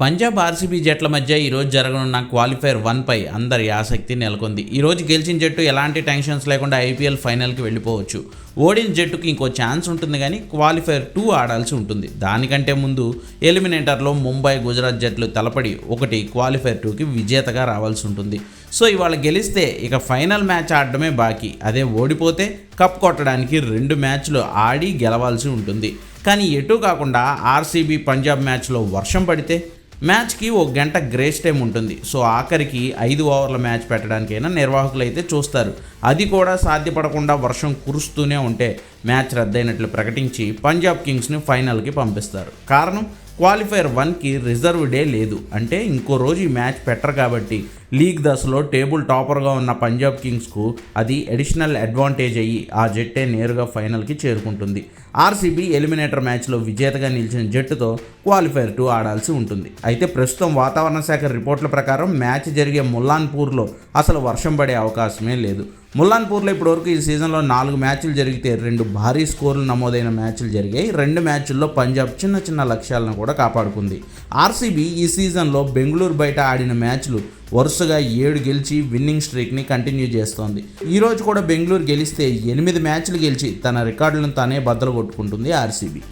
Punjab RCB జట్ల మధ్య ఈరోజు జరగనున్న క్వాలిఫైర్ వన్పై అందరి ఆసక్తి నెలకొంది. ఈరోజు గెలిచిన జట్టు ఎలాంటి టెన్షన్స్ లేకుండా ఐపీఎల్ ఫైనల్కి వెళ్ళిపోవచ్చు. ఓడిన జట్టుకి ఇంకో ఛాన్స్ ఉంటుంది కానీ క్వాలిఫైర్ టూ ఆడాల్సి ఉంటుంది. దానికంటే ముందు ఎలిమినేటర్లో ముంబై గుజరాత్ జట్లు తలపడి ఒకటి క్వాలిఫైర్ టూకి విజేతగా రావాల్సి ఉంటుంది. సో ఇవాళ గెలిస్తే ఇక ఫైనల్ మ్యాచ్ ఆడడమే బాకీ. అదే ఓడిపోతే కప్ కొట్టడానికి రెండు మ్యాచ్లు ఆడి గెలవాల్సి ఉంటుంది. కానీ ఎటు కాకుండా ఆర్సీబీ పంజాబ్ మ్యాచ్లో వర్షం పడితే మ్యాచ్కి ఒక గంట గ్రేస్ టైం ఉంటుంది. సో ఆఖరికి ఐదు ఓవర్ల మ్యాచ్ పెట్టడానికైనా నిర్వాహకులు అయితే చూస్తారు. అది కూడా సాధ్యపడకుండా వర్షం కురుస్తూనే ఉంటే మ్యాచ్ రద్దయినట్లు ప్రకటించి పంజాబ్ కింగ్స్ని ఫైనల్కి పంపిస్తారు. కారణం క్వాలిఫైర్ వన్కి రిజర్వ్ డే లేదు. అంటే ఇంకో రోజు ఈ మ్యాచ్ పెట్టరు కాబట్టి లీగ్ దశలో టేబుల్ టాపర్గా ఉన్న పంజాబ్ కింగ్స్కు అది అడిషనల్ అడ్వాంటేజ్ అయ్యి ఆ జట్టే నేరుగా ఫైనల్కి చేరుకుంటుంది. ఆర్సీబీ ఎలిమినేటర్ మ్యాచ్లో విజేతగా నిలిచిన జట్టుతో క్వాలిఫైర్ టూ ఆడాల్సి ఉంటుంది. అయితే ప్రస్తుతం వాతావరణ శాఖ రిపోర్ట్ల ప్రకారం మ్యాచ్ జరిగే ముల్లాన్పూర్లో అసలు వర్షం పడే అవకాశమే లేదు. ముల్లాన్పూర్లో ఇప్పటివరకు ఈ సీజన్లో నాలుగు మ్యాచ్లు జరిగితే రెండు భారీ స్కోర్లు నమోదైన మ్యాచ్లు జరిగాయి. రెండు మ్యాచ్ల్లో పంజాబ్ చిన్న చిన్న లక్ష్యాలను కూడా కాపాడుకుంది. ఆర్సీబీ ఈ సీజన్లో బెంగళూరు బయట ఆడిన మ్యాచ్లు వరుసగా ఏడు గెలిచి విన్నింగ్ స్ట్రీక్ని కంటిన్యూ చేస్తోంది. ఈరోజు కూడా బెంగళూరు గెలిస్తే ఎనిమిది మ్యాచ్లు గెలిచి తన రికార్డులను తానే బద్దలు కొట్టుకుంటుంది ఆర్సీబీ.